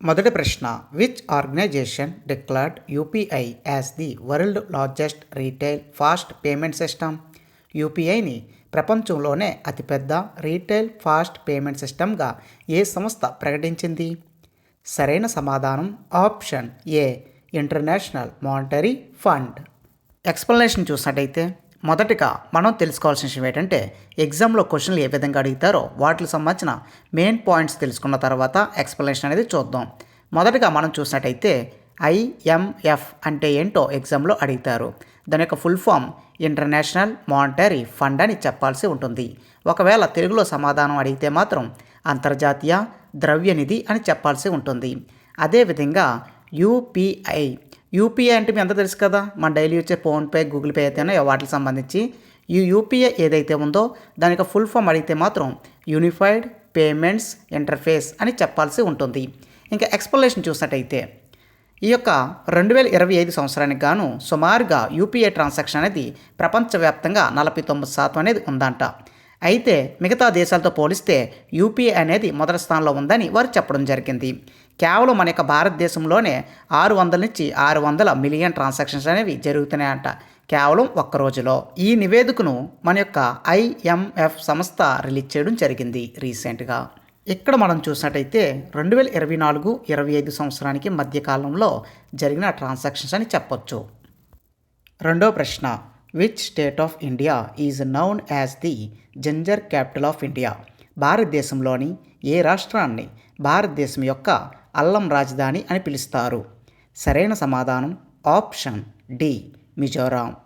మొదటి ప్రశ్న which organisation declared UPI as the world largest retail fast payment system యూపీఐని ప్రపంచంలోనే అతిపెద్ద రీటైల్ ఫాస్ట్ పేమెంట్ సిస్టమ్గా ఏ సంస్థ ప్రకటించింది? సరైన సమాధానం option A international monetary fund explanation చూసినట్టయితే మొదటిగా మనం తెలుసుకోవాల్సిన విషయం ఏంటంటే ఎగ్జామ్లో క్వశ్చన్లు ఏ విధంగా అడుగుతారో వాటికి సంబంధించిన మెయిన్ పాయింట్స్ తెలుసుకున్న తర్వాత ఎక్స్ప్లెనేషన్ అనేది చూద్దాం. మొదటగా మనం చూసినట్టయితే ఐఎంఎఫ్ అంటే ఏంటో ఎగ్జామ్లో అడుగుతారు. దాని యొక్క full form international monetary fund అని చెప్పాల్సి ఉంటుంది. ఒకవేళ తెలుగులో సమాధానం అడిగితే మాత్రం అంతర్జాతీయ ద్రవ్యనిధి అని చెప్పాల్సి ఉంటుంది. అదేవిధంగా యూపీఐ యూపీఐ అంటే మీ అంతా తెలుసు కదా? మన డైలీ వచ్చే ఫోన్పే గూగుల్ పే అయితేనే వాటికి సంబంధించి. ఈ యూపీఐ ఏదైతే ఉందో దానికి ఫుల్ ఫామ్ అడిగితే మాత్రం యూనిఫైడ్ పేమెంట్స్ ఇంటర్ఫేస్ అని చెప్పాల్సి ఉంటుంది. ఇంకా ఎక్స్ప్లెనేషన్ చూసినట్టయితే ఈ యొక్క రెండు వేల ఇరవై ఐదు సంవత్సరానికి గాను సుమారుగా యూపీఐ ట్రాన్సాక్షన్ అనేది ప్రపంచవ్యాప్తంగా నలభై తొమ్మిది శాతం అనేది ఉందంట. అయితే మిగతా దేశాలతో పోలిస్తే యూపీఐ అనేది మొదటి స్థానంలో ఉందని వారు చెప్పడం జరిగింది. కేవలం మన యొక్క భారతదేశంలోనే ఆరు వందల నుంచి ఆరు వందల మిలియన్ ట్రాన్సాక్షన్స్ అనేవి జరుగుతున్నాయంట. కేవలం ఒక్క రోజులో. ఈ నివేదికను మన యొక్క ఐఎంఎఫ్ సంస్థ రిలీజ్ చేయడం జరిగింది రీసెంట్గా. ఇక్కడ మనం చూసినట్టయితే రెండు వేల ఇరవై నాలుగు ఇరవై ఐదు సంవత్సరానికి మధ్యకాలంలో జరిగిన ట్రాన్సాక్షన్స్ అని చెప్పొచ్చు. రెండో ప్రశ్న. Which state of India is known as the ginger capital of India భారతదేశంలోని ఏ రాష్ట్రాన్ని? భారతదేశం యొక్క అల్లం రాజధాని అని పిలుస్తారు. సరైన సమాధానం ఆప్షన్ డి మిజోరాం.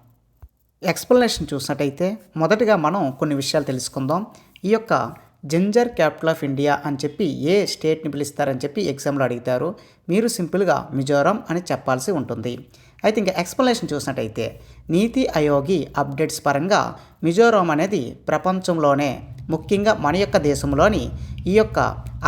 ఎక్స్ప్లెనేషన్ చూసినట్టయితే మొదటగా మనం కొన్ని విషయాలు తెలుసుకుందాం. ఈ యొక్క జింజర్ క్యాపిటల్ ఆఫ్ ఇండియా అని చెప్పి ఏ స్టేట్ని పిలుస్తారని చెప్పి ఎగ్జామ్లో అడుగుతారు మీరు సింపుల్గా మిజోరాం అని చెప్పాల్సి ఉంటుంది. అయితే ఇంకా ఎక్స్ప్లెనేషన్ చూసినట్టయితే నీతి ఆయోగి అప్డేట్స్ పరంగా మిజోరాం అనేది ప్రపంచంలోనే ముఖ్యంగా మన యొక్క దేశంలోని ఈ యొక్క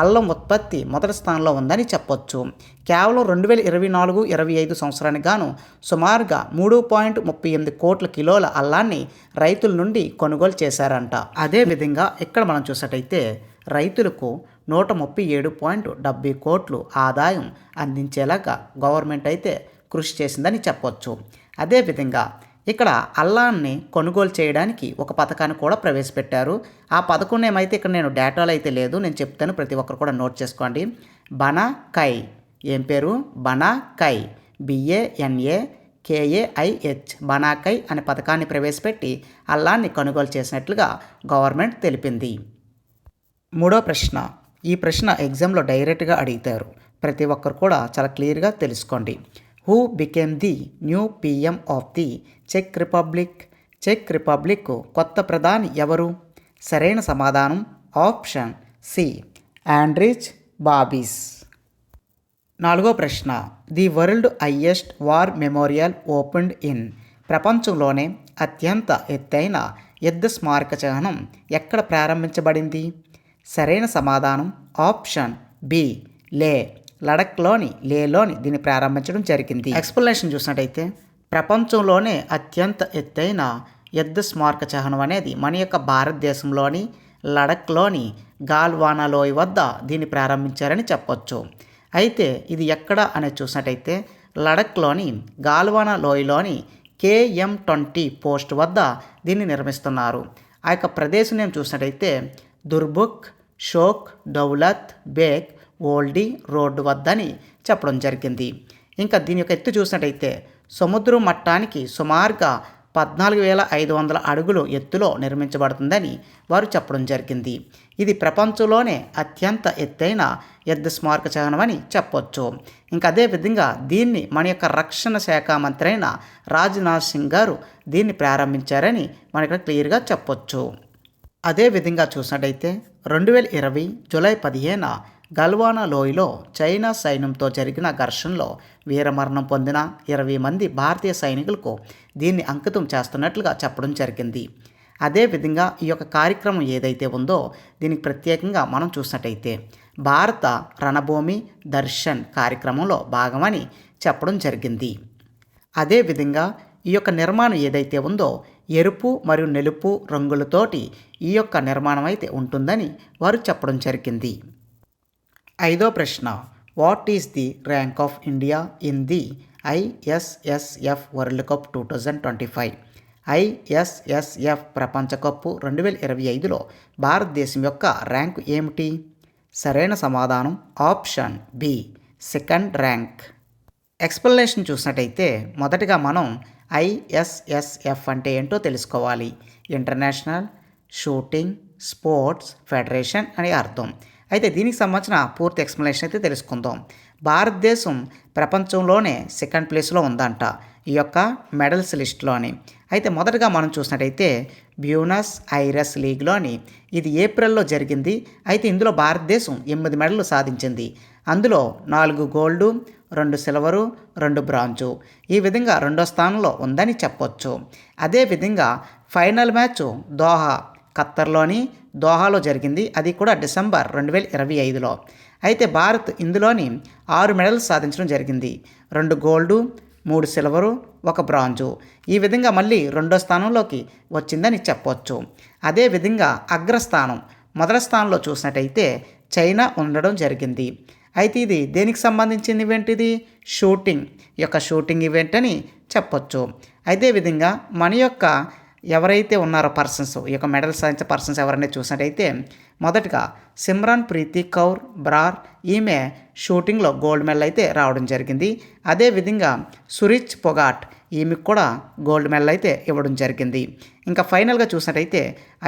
అల్లం ఉత్పత్తి మొదటి స్థానంలో ఉందని చెప్పొచ్చు. కేవలం రెండు వేల ఇరవై నాలుగు ఇరవై ఐదు సంవత్సరానికి గాను సుమారుగా మూడు పాయింట్ ముప్పై ఎనిమిది కోట్ల కిలోల అల్లాన్ని రైతుల నుండి కొనుగోలు చేశారంట. అదేవిధంగా ఇక్కడ మనం చూసినట్టయితే రైతులకు నూట ముప్పై ఏడు పాయింట్ డెబ్బై కోట్లు ఆదాయం అందించేలాగా గవర్నమెంట్ అయితే కృషి చేసిందని చెప్పొచ్చు. అదేవిధంగా ఇక్కడ అల్లాన్ని కొనుగోలు చేయడానికి ఒక పథకాన్ని కూడా ప్రవేశపెట్టారు. ఆ పథకం ఏమైతే ఇక్కడ నేను డేటాలు అయితే లేదు నేను చెప్తాను ప్రతి ఒక్కరు కూడా నోట్ చేసుకోండి. బనా కై ఏం పేరు? బనా కై బిఏఎన్ఏ కేఏఐహెచ్ బనాకై అనే పథకాన్ని ప్రవేశపెట్టి అల్లాన్ని కొనుగోలు చేసినట్లుగా గవర్నమెంట్ తెలిపింది. మూడో ప్రశ్న. ఈ ప్రశ్న ఎగ్జామ్లో డైరెక్ట్గా అడుగుతారు. ప్రతి ఒక్కరు కూడా చాలా క్లియర్గా తెలుసుకోండి. Who became the new PM of the check republic check republic కొత్త ప్రధాని ఎవరు? సరైన సమాధానం ఆప్షన్ సి ఆండ్రిచ్ బాబీస్. నాలుగో ప్రశ్న. The world highest war memorial opened in ప్రపంచంలోనే అత్యంత ఎత్తైన యుద్ధ స్మారక చిహ్నం ఎక్కడ ప్రారంభించబడింది? సరైన సమాధానం ఆప్షన్ బి లే. లడఖ్లోని లేలోని దీన్ని ప్రారంభించడం జరిగింది. ఎక్స్ప్లెనేషన్ చూసినట్టయితే ప్రపంచంలోనే అత్యంత ఎత్తైన యుద్ధ స్మారక చిహ్నం అనేది మన యొక్క భారతదేశంలోని లడఖ్లోని గాల్వానా లోయ వద్ద దీన్ని ప్రారంభించారని చెప్పొచ్చు. అయితే ఇది ఎక్కడ అనేది చూసినట్టయితే లడఖ్లోని గాల్వానా లోయలోని కేఎం ట్వంటీ పోస్ట్ వద్ద దీన్ని నిర్మిస్తున్నారు. ఆ యొక్క ప్రదేశం నేను చూసినట్టయితే దుర్బుక్ షోక్ దౌలత్ బేగ్ ఓల్డీ రోడ్డు వద్దని చెప్పడం జరిగింది. ఇంకా దీని యొక్క ఎత్తు చూసినట్టయితే సముద్రం మట్టానికి సుమారుగా పద్నాలుగు వేల ఐదు వందల అడుగులు ఎత్తులో నిర్మించబడుతుందని వారు చెప్పడం జరిగింది. ఇది ప్రపంచంలోనే అత్యంత ఎత్తైన యుద్ధ స్మారక చిహ్నం అని చెప్పొచ్చు. ఇంకా అదేవిధంగా దీన్ని మన యొక్క రక్షణ శాఖ మంత్రి అయిన రాజ్నాథ్ సింగ్ గారు దీన్ని ప్రారంభించారని మనకి క్లియర్గా చెప్పొచ్చు. అదేవిధంగా చూసినట్టయితే రెండు వేల ఇరవై జూలై పదిహేన గల్వానా లోయలో చైనా సైన్యంతో జరిగిన ఘర్షణలో వీరమరణం పొందిన ఇరవై మంది భారతీయ సైనికులకు దీన్ని అంకితం చేస్తున్నట్లుగా చెప్పడం జరిగింది. అదేవిధంగా ఈ యొక్క కార్యక్రమం ఏదైతే ఉందో దీనికి ప్రత్యేకంగా మనం చూసినట్టయితే భారత రణభూమి దర్శన్ కార్యక్రమంలో భాగమని చెప్పడం జరిగింది. అదేవిధంగా ఈ యొక్క నిర్మాణం ఏదైతే ఉందో ఎరుపు మరియు నలుపు రంగులతోటి ఈ యొక్క నిర్మాణం అయితే ఉంటుందని వారు చెప్పడం జరిగింది. ఐదో ప్రశ్న what is the rank of India in the ISSF world cup two thousand twenty five ISSF ప్రపంచ కప్పు రెండు వేల ఇరవై ఐదులో భారతదేశం యొక్క ర్యాంకు ఏమిటి? సరైన సమాధానం option B second rank explanation చూసినట్టయితే మొదటగా మనం ఐఎస్ఎస్ఎఫ్ అంటే ఏంటో తెలుసుకోవాలి. ఇంటర్నేషనల్ షూటింగ్ స్పోర్ట్స్ ఫెడరేషన్ అని అర్థం. అయితే దీనికి సంబంధించిన పూర్తి ఎక్స్ప్లెనేషన్ అయితే తెలుసుకుందాం. భారతదేశం ప్రపంచంలోనే సెకండ్ ప్లేస్లో ఉందంట ఈ యొక్క మెడల్స్ లిస్ట్లోని. అయితే మొదటగా మనం చూసినట్టయితే బ్యూనస్ ఐరస్ లీగ్లోని. ఇది ఏప్రిల్లో జరిగింది. అయితే ఇందులో భారతదేశం ఎనిమిది మెడలు సాధించింది. అందులో నాలుగు గోల్డు రెండు సిల్వరు రెండు బ్రాంజు. ఈ విధంగా రెండో స్థానంలో ఉందని చెప్పొచ్చు. అదేవిధంగా ఫైనల్ మ్యాచ్ దోహా ఖత్తర్లోని దోహాలో జరిగింది. అది కూడా డిసెంబర్ రెండు వేల ఇరవై ఐదులో. అయితే భారత్ ఇందులోని ఆరు మెడల్స్ సాధించడం జరిగింది. రెండు గోల్డు మూడు సిల్వరు ఒక బ్రాంజు. ఈ విధంగా మళ్ళీ రెండో స్థానంలోకి వచ్చిందని చెప్పవచ్చు అదేవిధంగా అగ్రస్థానం మొదటి స్థానంలో చూసినట్టయితే చైనా ఉండడం జరిగింది. అయితే ఇది దేనికి సంబంధించిన ఈవెంట్ ఇది షూటింగ్ యొక్క షూటింగ్ ఈవెంట్ అని చెప్పొచ్చు అదేవిధంగా మన యొక్క ఎవరైతే ఉన్నారో పర్సన్స్ ఈ యొక్క మెడల్ సాధించే పర్సన్స్ ఎవరైనా చూసినట్టయితే మొదటగా సిమ్రాన్ ప్రీతి కౌర్ బ్రార్ ఈమె షూటింగ్లో గోల్డ్ మెడల్ అయితే రావడం జరిగింది. అదేవిధంగా సురిచ్ పొగాట్ ఈమెకు కూడా గోల్డ్ మెడల్ అయితే ఇవ్వడం జరిగింది. ఇంకా ఫైనల్గా చూసినట్టయితే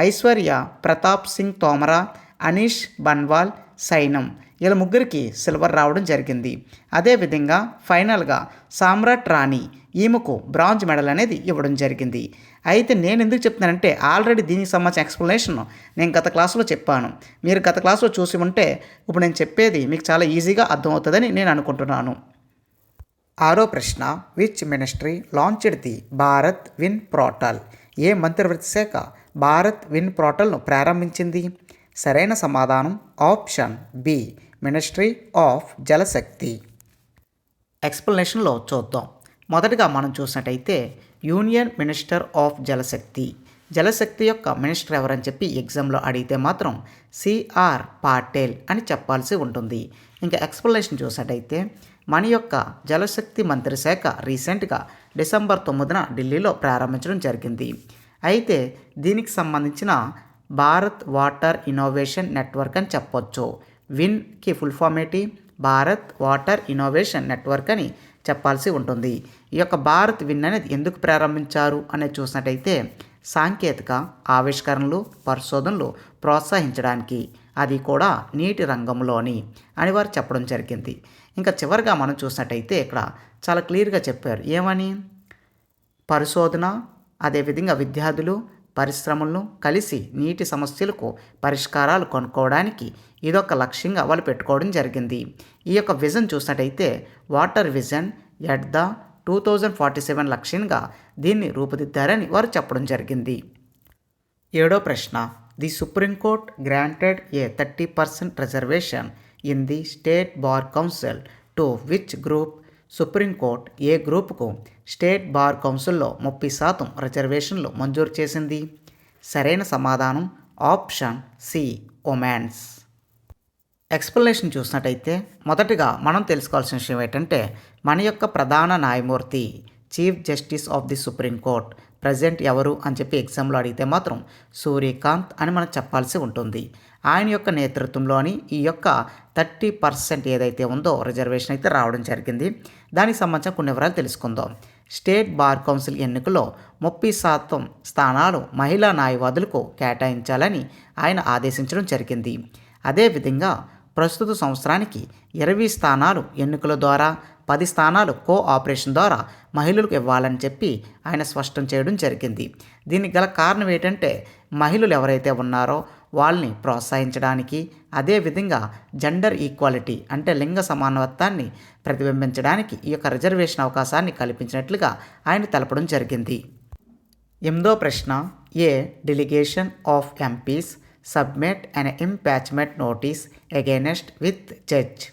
ఐశ్వర్య ప్రతాప్ సింగ్ తోమరా అనీష్ బన్వాల్ సైనం ఇలా ముగ్గురికి సిల్వర్ రావడం జరిగింది. అదేవిధంగా ఫైనల్గా సామ్రాట్ రాణి ఈమెకు బ్రాంజ్ మెడల్ అనేది ఇవ్వడం జరిగింది. అయితే నేను ఎందుకు చెప్తున్నానంటే ఆల్రెడీ దీనికి సంబంధించిన ఎక్స్ప్లెనేషన్ నేను గత క్లాసులో చెప్పాను. మీరు గత క్లాసులో చూసి ఉంటే ఇప్పుడు నేను చెప్పేది మీకు చాలా ఈజీగా అర్థమవుతుందని నేను అనుకుంటున్నాను. ఆరో ప్రశ్న which ministry launched the Bharat win portal ఏ మంత్రివర్తి శాఖ భారత్ విన్ పోర్టల్ను ప్రారంభించింది? సరైన సమాధానం option B ministry of Jal Shakti. ఎక్స్ప్లెనేషన్లో చూద్దాం. మొదటగా మనం చూసినట్టయితే union minister of Jal Shakti. Jal Shakti యొక్క మినిస్టర్ ఎవరని చెప్పి ఎగ్జామ్లో అడిగితే మాత్రం సిఆర్ పాటేల్ అని చెప్పాల్సి ఉంటుంది. ఇంకా ఎక్స్ప్లెనేషన్ చూసినట్టయితే మన యొక్క జలశక్తి మంత్రి శాఖ రీసెంట్గా డిసెంబర్ తొమ్మిదిన ఢిల్లీలో ప్రారంభించడం జరిగింది. అయితే దీనికి సంబంధించిన భారత్ వాటర్ ఇన్నోవేషన్ నెట్వర్క్ అని చెప్పొచ్చు. విన్కి ఫుల్ ఫామ్ ఏంటి? భారత్ వాటర్ ఇన్నోవేషన్ నెట్వర్క్ అని చెప్పాల్సి ఉంటుంది. ఈ యొక్క భారత్ విన్ అనేది ఎందుకు ప్రారంభించారు అనేది చూసినట్టయితే సాంకేతిక ఆవిష్కరణలు పరిశోధనలు ప్రోత్సహించడానికి అది కూడా నీటి రంగంలోని అని వారు చెప్పడం జరిగింది. ఇంకా చివరిగా మనం చూసినట్టయితే ఇక్కడ చాలా క్లియర్గా చెప్పారు. ఏమని? పరిశోధన అదేవిధంగా విద్యార్థులు పరిశ్రమలను కలిసి నీటి సమస్యలకు పరిష్కారాలు కనుక్కోవడానికి ఇదొక లక్ష్యంగా వాళ్ళు పెట్టుకోవడం జరిగింది. ఈ యొక్క విజన్ చూసినట్టయితే water vision at the two thousand forty seven లక్ష్యంగా దీన్ని రూపుదిద్దారని వారు చెప్పడం జరిగింది. ఏడో ప్రశ్న the supreme court granted a thirty percent reservation in the state bar council to which group supreme court ఏ గ్రూపుకు స్టేట్ బార్ కౌన్సిల్లో ముప్పై శాతం రిజర్వేషన్లు మంజూరు చేసింది? సరైన సమాధానం ఆప్షన్ సి ఒమాన్స్ ఎక్స్ప్లెనేషన్ చూసినట్టయితే మొదటగా మనం తెలుసుకోవాల్సిన విషయం ఏంటంటే మన యొక్క ప్రధాన న్యాయమూర్తి chief justice of the supreme court present ఎవరు అని చెప్పి ఎగ్జామ్లో అడిగితే మాత్రం సూర్యకాంత్ అని మనం చెప్పాల్సి ఉంటుంది. ఆయన యొక్క నేతృత్వంలోని ఈ యొక్క థర్టీ పర్సెంట్ ఏదైతే ఉందో రిజర్వేషన్ అయితే రావడం జరిగింది. దానికి సంబంధించిన కొన్ని వివరాలు తెలుసుకుందాం. స్టేట్ బార్ కౌన్సిల్ ఎన్నికల్లో ముప్పై శాతం స్థానాలు మహిళా న్యాయవాదులకు కేటాయించాలని ఆయన ఆదేశించడం జరిగింది. అదేవిధంగా ప్రస్తుత సంవత్సరానికి ఇరవై స్థానాలు ఎన్నికల ద్వారా పది స్థానాలు కో ఆపరేషన్ ద్వారా మహిళలకు ఇవ్వాలని చెప్పి ఆయన స్పష్టం చేయడం జరిగింది. దీనికి గల కారణం ఏంటంటే మహిళలు ఎవరైతే ఉన్నారో వాళ్ళని ప్రోత్సహించడానికి అదేవిధంగా జెండర్ ఈక్వాలిటీ అంటే లింగ సమానత్వాన్ని ప్రతిబింబించడానికి ఈ యొక్క రిజర్వేషన్ అవకాశాన్ని కల్పించినట్లుగా ఆయన తెలపడం జరిగింది. ఎనిమిదో ప్రశ్న a delegation of MPs submit an impeachment notice against with judge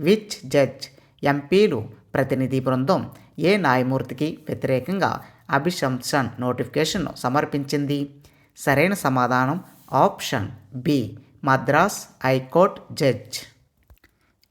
which judge ఎంపీలు ప్రతినిధి బృందం ఏ న్యాయమూర్తికి వ్యతిరేకంగా అభిశంసన్ నోటిఫికేషన్ను సమర్పించింది? సరైన సమాధానం option B Madras high court judge.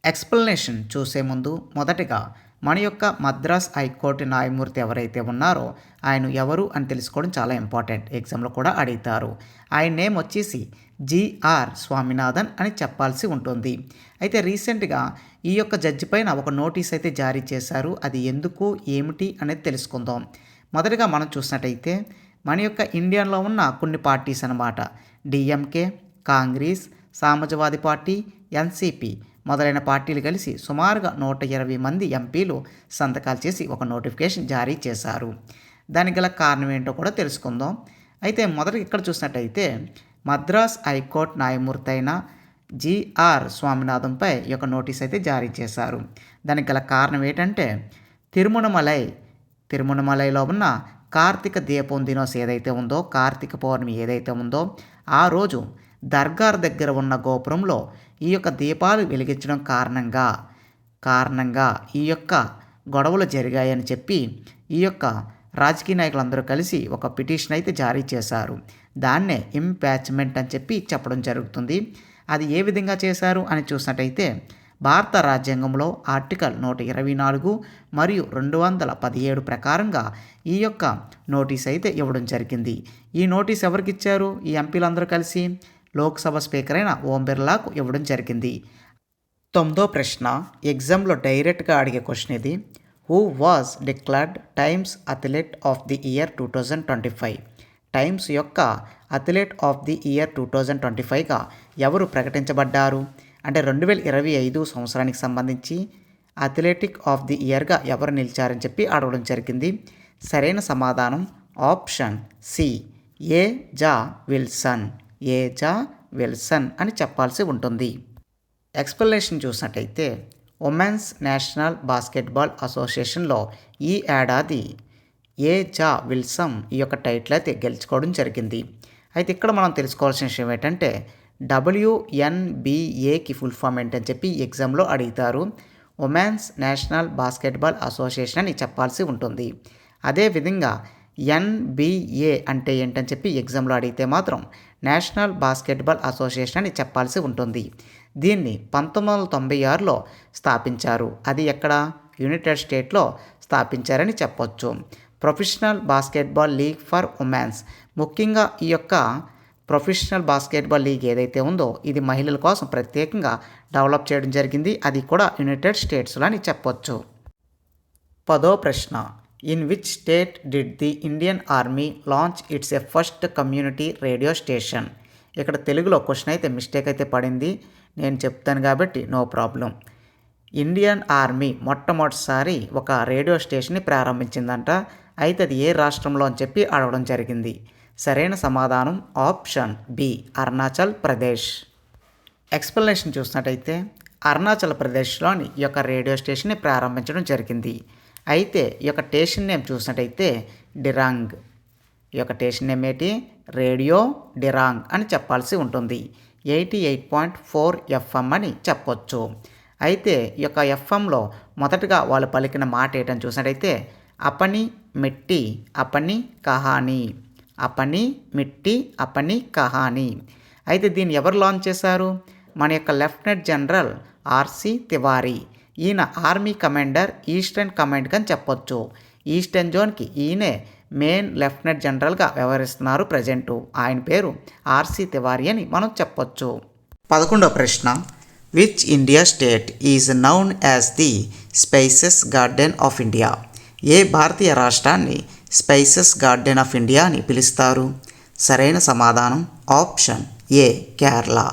Explanation చూసే ముందు మొదటగా మన యొక్క మద్రాస్ హైకోర్టు న్యాయమూర్తి ఎవరైతే ఉన్నారో ఆయన ఎవరు అని తెలుసుకోవడం చాలా ఇంపార్టెంట్. ఎగ్జామ్లో కూడా అడుగుతారు. ఆయన నేమ్ వచ్చేసి జిఆర్ స్వామినాథన్ అని చెప్పాల్సి ఉంటుంది. అయితే రీసెంట్గా ఈ యొక్క జడ్జి పైన ఒక నోటీస్ అయితే జారీ చేశారు. అది ఎందుకు ఏమిటి అనేది తెలుసుకుందాం. మొదటగా మనం చూసినట్టయితే మన యొక్క ఇండియాలో ఉన్న కొన్ని పార్టీస్ అన్నమాట. DMK Congress Samajwadi party NCP మొదలైన పార్టీలు కలిసి సుమారుగా నూట ఇరవై మంది ఎంపీలు సంతకాలు చేసి ఒక నోటిఫికేషన్ జారీ చేశారు. దానికి గల కారణం ఏంటో కూడా తెలుసుకుందాం. అయితే మొదట ఇక్కడ చూసినట్టయితే మద్రాస్ హైకోర్టు న్యాయమూర్తి అయిన జిఆర్ స్వామినాథన్పై ఈ యొక్క నోటీస్ అయితే జారీ చేశారు. దానికి గల కారణం ఏంటంటే తిరుమణమలై తిరుమణమలైలో ఉన్న కార్తీక దీపం దినోస్ ఏదైతే ఉందో కార్తీక పౌర్ణమి ఏదైతే ఉందో ఆ రోజు దర్గార్ దగ్గర ఉన్న గోపురంలో ఈ యొక్క దీపాలు వెలిగించడం కారణంగా కారణంగా ఈ యొక్క గొడవలు జరిగాయని చెప్పి ఈ యొక్క రాజకీయ నాయకులందరూ కలిసి ఒక పిటిషన్ అయితే జారీ చేశారు. దాన్నే ఇంపాచ్మెంట్ అని చెప్పి చెప్పడం జరుగుతుంది. అది ఏ విధంగా చేశారు అని చూసినట్టయితే భారత రాజ్యాంగంలో ఆర్టికల్ నూట ఇరవై నాలుగు మరియు రెండు వందల పదిహేడు ప్రకారంగా ఈ యొక్క నోటీస్ అయితే ఇవ్వడం జరిగింది. ఈ నోటీస్ ఎవరికి ఇచ్చారు? ఈ ఎంపీలందరూ కలిసి లోక్సభ స్పీకర్ అయిన ఓం బిర్లాకు ఇవ్వడం జరిగింది. తొమ్మిదో ప్రశ్న ఎగ్జామ్లో డైరెక్ట్గా అడిగే క్వశ్చన్ ఇది. Who was declared Times athlete of the year two thousand twenty five Times యొక్క athlete of the year two thousand twenty ఫైవ్గా ఎవరు ప్రకటించబడ్డారు? అంటే రెండు వేల ఇరవై ఐదు సంవత్సరానికి సంబంధించి అథ్లెటిక్ ఆఫ్ ది ఇయర్గా ఎవరు నిలిచారని చెప్పి అడగడం జరిగింది. సరైన సమాధానం ఆప్షన్ సి ఏ. జా. విల్సన్. ఏ జా విల్సన్ అని చెప్పాల్సి ఉంటుంది. ఎక్స్ప్లెనేషన్ చూసినట్టయితే ఉమెన్స్ నేషనల్ బాస్కెట్బాల్ అసోసియేషన్లో ఈ ఏడాది ఏ జా విల్సన్ ఈ యొక్క టైటిల్ అయితే గెలుచుకోవడం జరిగింది. అయితే ఇక్కడ మనం తెలుసుకోవాల్సిన విషయం ఏంటంటే డబ్ల్యూఎన్బిఏకి ఫుల్ ఫామ్ ఏంటని చెప్పి ఎగ్జామ్లో అడుగుతారు. ఉమెన్స్ నేషనల్ బాస్కెట్బాల్ అసోసియేషన్ అని చెప్పాల్సి ఉంటుంది. అదేవిధంగా ఎన్బిఏ అంటే ఏంటని చెప్పి ఎగ్జామ్లో అడిగితే మాత్రం నేషనల్ బాస్కెట్బాల్ అసోసియేషన్ అని చెప్పాల్సి ఉంటుంది. దీన్ని పంతొమ్మిది వందల తొంభై ఆరులో స్థాపించారు. అది ఎక్కడ? యునైటెడ్ స్టేట్లో స్థాపించారని చెప్పొచ్చు. Professional basketball league for womens. ముఖ్యంగా ఈ యొక్క ప్రొఫెషనల్ బాస్కెట్బాల్ లీగ్ ఏదైతే ఉందో ఇది మహిళల కోసం ప్రత్యేకంగా డెవలప్ చేయడం జరిగింది. అది కూడా యునైటెడ్ స్టేట్స్లో అని చెప్పొచ్చు. పదో ప్రశ్న. In which state did the Indian army launch its a first community radio station ఇక్కడ తెలుగులో క్వశ్చన్ అయితే మిస్టేక్ అయితే పడింది. నేను చెప్తాను కాబట్టి నో ప్రాబ్లం ఇండియన్ ఆర్మీ మొట్టమొదటిసారి ఒక రేడియో స్టేషన్ని ప్రారంభించిందంట. అయితే అది ఏ రాష్ట్రంలో అని చెప్పి అడగడం జరిగింది. సరైన సమాధానం option B Arunachal Pradesh explanation చూసినట్టయితే అరుణాచల్ ప్రదేశ్లోని ఈ యొక్క రేడియో స్టేషన్ని ప్రారంభించడం జరిగింది. అయితే ఈ యొక్క స్టేషన్ నేమ్ చూసినట్టయితే డిరాంగ్. ఈ యొక్క స్టేషన్ నేమ్ ఏంటి? రేడియో డిరాంగ్ అని చెప్పాల్సి ఉంటుంది. Eighty eight point four FM అని చెప్పొచ్చు. అయితే ఈ యొక్క ఎఫ్ఎంలో మొదటగా వాళ్ళు పలికిన మాట ఏంటని చూసినట్టయితే అపని మిట్టి అపని కహాని. అపని మిట్టి అపని కహాని. అయితే దీన్ని ఎవరు లాంచ్ చేశారు? మన యొక్క లెఫ్టినెంట్ జనరల్ ఆర్సి తివారీ. ఈయన ఆర్మీ కమాండర్ ఈస్టర్న్ కమాండ్ అని చెప్పొచ్చు. ఈస్టర్న్ జోన్కి ఈయనే మెయిన్ లెఫ్టినెంట్ జనరల్గా వ్యవహరిస్తున్నారు ప్రజెంటు. ఆయన పేరు ఆర్సి తివారీ అని మనం చెప్పొచ్చు. పదకొండవ ప్రశ్న. Which India state is known as the spices garden of India? ఏ భారతీయ రాష్ట్రాన్ని స్పైసెస్ గార్డెన్ ఆఫ్ ఇండియా అని పిలుస్తారు? సరైన సమాధానం ఆప్షన్ ఏ కేరళ.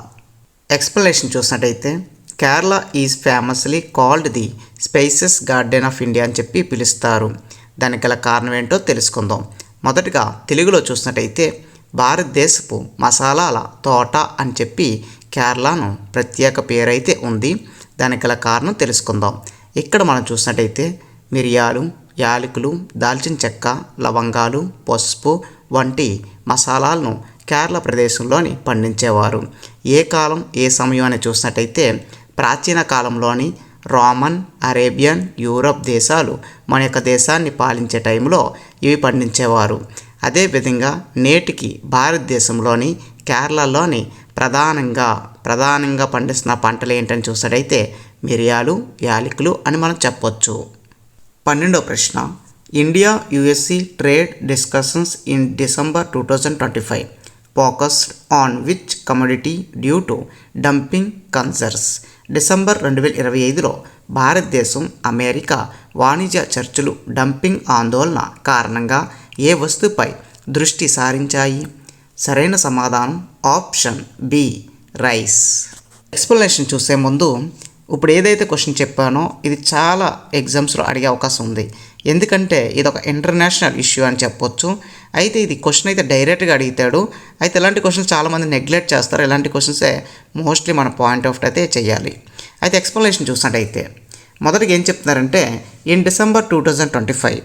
ఎక్స్ప్లెనేషన్ చూసినట్టయితే Kerala is famously called the spices garden of India అని చెప్పి పిలుస్తారు. దానికి గల కారణం ఏంటో తెలుసుకుందాం. మొదటగా తెలుగులో చూసినట్టయితే భారతదేశపు మసాలాల తోట అని చెప్పి కేరళను ప్రత్యేక పేరైతే ఉంది. దానికి గల కారణం తెలుసుకుందాం. ఇక్కడ మనం చూసినట్టయితే మిరియాలు యాలకులు దాల్చిన చెక్క లవంగాలు పసుపు వంటి మసాలాలను కేరళ ప్రదేశంలోని పండించేవారు. ఏ కాలం ఏ సమయం అని చూసినట్టయితే ప్రాచీన కాలంలోని రోమన్ అరేబియన్ యూరప్ దేశాలు మన యొక్క దేశాన్ని పాలించే టైంలో ఇవి పండించేవారు. అదేవిధంగా నేటికి భారతదేశంలోని కేరళలోని ప్రధానంగా ప్రధానంగా పండిస్తున్న పంటలు ఏంటని చూసినట్టయితే మిరియాలు యాలకులు అని మనం చెప్పొచ్చు. పన్నెండో ప్రశ్న. India USC trade discussions in December two thousand twenty five. Focused on which commodity due to dumping concerns December రెండు వేల ఇరవై ఐదులో భారతదేశం అమెరికా వాణిజ్య చర్చలు డంపింగ్ ఆందోళన కారణంగా ఏ వస్తువుపై దృష్టి సారించాయి? సరైన సమాధానం ఆప్షన్ బి రైస్. ఎక్స్ప్లెనేషన్ చూసే ముందు ఇప్పుడు ఏదైతే క్వశ్చన్ చెప్పానో ఇది చాలా ఎగ్జామ్స్లో అడిగే అవకాశం ఉంది. ఎందుకంటే ఇది ఒక ఇంటర్నేషనల్ ఇష్యూ అని చెప్పొచ్చు. అయితే ఇది క్వశ్చన్ అయితే డైరెక్ట్గా అడుగుతాడు. అయితే ఇలాంటి క్వశ్చన్స్ చాలామంది నెగ్లెక్ట్ చేస్తారు. ఇలాంటి క్వశ్చన్సే మోస్ట్లీ మన పాయింట్ ఆఫ్ అయితే చేయాలి. అయితే ఎక్స్ప్లెనేషన్ చూసినట్టయితే మొదటిగా ఏం చెప్తున్నారంటే in December two thousand twenty five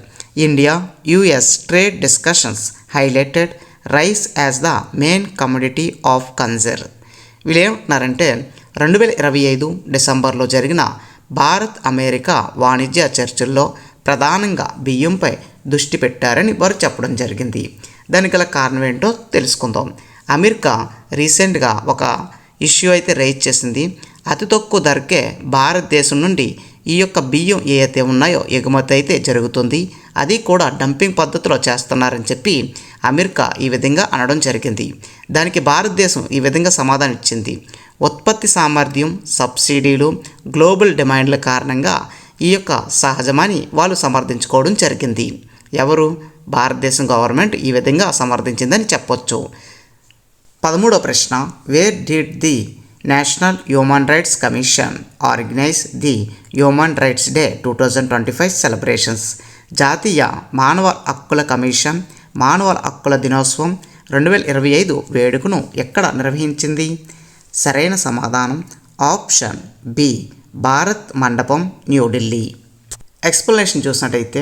India US trade discussions highlighted rice as the main commodity of concern వీళ్ళు ఏమంటున్నారంటే రెండు వేల ఇరవై ఐదు డిసెంబర్లో జరిగిన భారత్ అమెరికా వాణిజ్య చర్చల్లో ప్రధానంగా బియ్యంపై దృష్టి పెట్టారని వారు చెప్పడం జరిగింది. దానికి గల కారణం ఏంటో తెలుసుకుందాం. అమెరికా రీసెంట్గా ఒక ఇష్యూ అయితే రైజ్ చేసింది. అతి తక్కువ ధరకే భారతదేశం నుండి ఈ యొక్క బియ్యం ఏ అయితే ఉన్నాయో ఎగుమతి అయితే జరుగుతుంది. అది కూడా డంపింగ్ పద్ధతిలో చేస్తున్నారని చెప్పి అమెరికా ఈ విధంగా అనడం జరిగింది. దానికి భారతదేశం ఈ విధంగా సమాధానం ఇచ్చింది. ఉత్పత్తి సామర్థ్యం సబ్సిడీలు గ్లోబల్ డిమాండ్ల కారణంగా ఈ యొక్క సహజమని వాళ్ళు సమర్థించుకోవడం జరిగింది. ఎవరు? భారతదేశం గవర్నమెంట్ ఈ విధంగా సమర్థించిందని చెప్పొచ్చు. పదమూడో ప్రశ్న where did the national human rights commission organise the human rights day two thousand twenty five celebrations జాతీయ మానవ హక్కుల కమిషన్ మానవ హక్కుల దినోత్సవం రెండు వేల ఇరవై ఐదు వేడుకను ఎక్కడ నిర్వహించింది? సరైన సమాధానం ఆప్షన్ బి భారత్ మండపం న్యూఢిల్లీ ఎక్స్ప్లెనేషన్ చూసినట్టయితే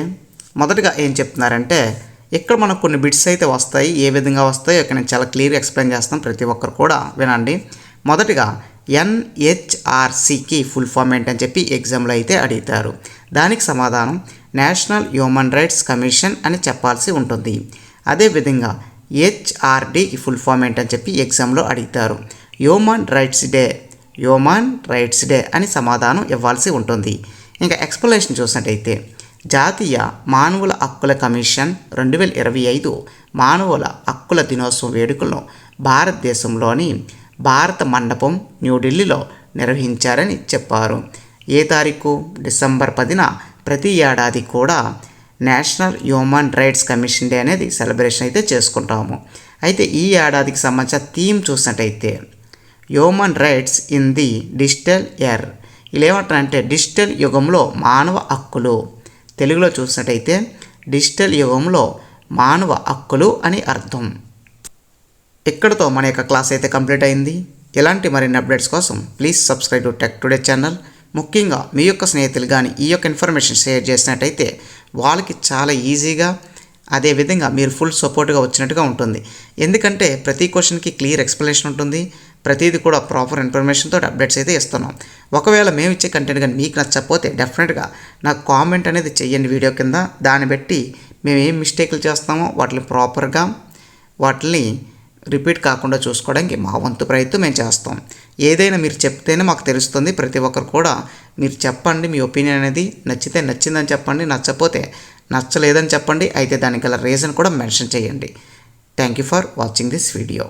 మొదటగా ఏం చెప్తున్నారంటే ఇక్కడ మనకు కొన్ని బిట్స్ అయితే వస్తాయి ఏ విధంగా వస్తాయో ఇక్కడ నేను చాలా క్లియర్గా ఎక్స్ప్లెయిన్ చేస్తాను ప్రతి ఒక్కరు కూడా వినండి. మొదటిగా ఎన్హెచ్ఆర్సికి ఫుల్ ఫామ్ ఏంటని చెప్పి ఎగ్జామ్లో అయితే అడుగుతారు దానికి సమాధానం నేషనల్ హ్యూమన్ రైట్స్ కమిషన్ అని చెప్పాల్సి ఉంటుంది. అదేవిధంగా హెచ్ఆర్డీకి ఫుల్ ఫామ్ ఏంటని చెప్పి ఎగ్జామ్లో అడుగుతారు human rights day human rights day అని సమాధానం ఇవ్వాల్సి ఉంటుంది. ఇంకా ఎక్స్ప్లెనేషన్ చూసినట్టయితే జాతీయ మానవుల హక్కుల కమిషన్ రెండు వేల ఇరవై ఐదు మానవుల హక్కుల దినోత్సవం వేడుకలను భారతదేశంలోని భారత మండపం న్యూఢిల్లీలో నిర్వహించారని చెప్పారు. ఏ తారీఖు? డిసెంబర్ పదిన ప్రతి ఏడాది కూడా national human rights commission day అనేది సెలబ్రేషన్ అయితే చేసుకుంటాము. అయితే ఈ ఏడాదికి సంబంధించిన థీమ్ చూసినట్టయితే human rights in the digital era ఇలా ఏమంటారంటే డిజిటల్ యుగంలో మానవ హక్కులు తెలుగులో చూసినట్టయితే డిజిటల్ యుగంలో మానవ హక్కులు అని అర్థం. ఇక్కడతో మన యొక్క క్లాస్ అయితే కంప్లీట్ అయింది. ఇలాంటి మరిన్ని అప్డేట్స్ కోసం please subscribe to tech today channel. ముఖ్యంగా మీ యొక్క స్నేహితులు కానీ ఈ యొక్క ఇన్ఫర్మేషన్ షేర్ చేసినట్టయితే వాళ్ళకి చాలా ఈజీగా అదేవిధంగా మీరు ఫుల్ సపోర్ట్గా వచ్చినట్టుగా ఉంటుంది. ఎందుకంటే ప్రతి క్వశ్చన్కి క్లియర్ ఎక్స్ప్లెనేషన్ ఉంటుంది. ప్రతిదీ కూడా ప్రాపర్ ఇన్ఫర్మేషన్తో అప్డేట్స్ అయితే ఇస్తున్నాం. ఒకవేళ మేము ఇచ్చే కంటెంట్ కానీ మీకు నచ్చకపోతే డెఫినెట్గా నాకు కామెంట్ అనేది చెయ్యండి వీడియో కింద. దాన్ని బట్టి మేము ఏం మిస్టేక్లు చేస్తామో వాటిని ప్రాపర్గా వాటిని రిపీట్ కాకుండా చూసుకోవడానికి మా వంతు ప్రయత్నం మేము చేస్తాం. ఏదైనా మీరు చెప్తేనే మాకు తెలుస్తుంది. ప్రతి ఒక్కరు కూడా మీరు చెప్పండి మీ ఒపీనియన్ అనేది నచ్చితే నచ్చిందని చెప్పండి నచ్చకపోతే నచ్చలేదని చెప్పండి. అయితే దానికి గల రీజన్ కూడా మెన్షన్ చేయండి. Thank you for watching this video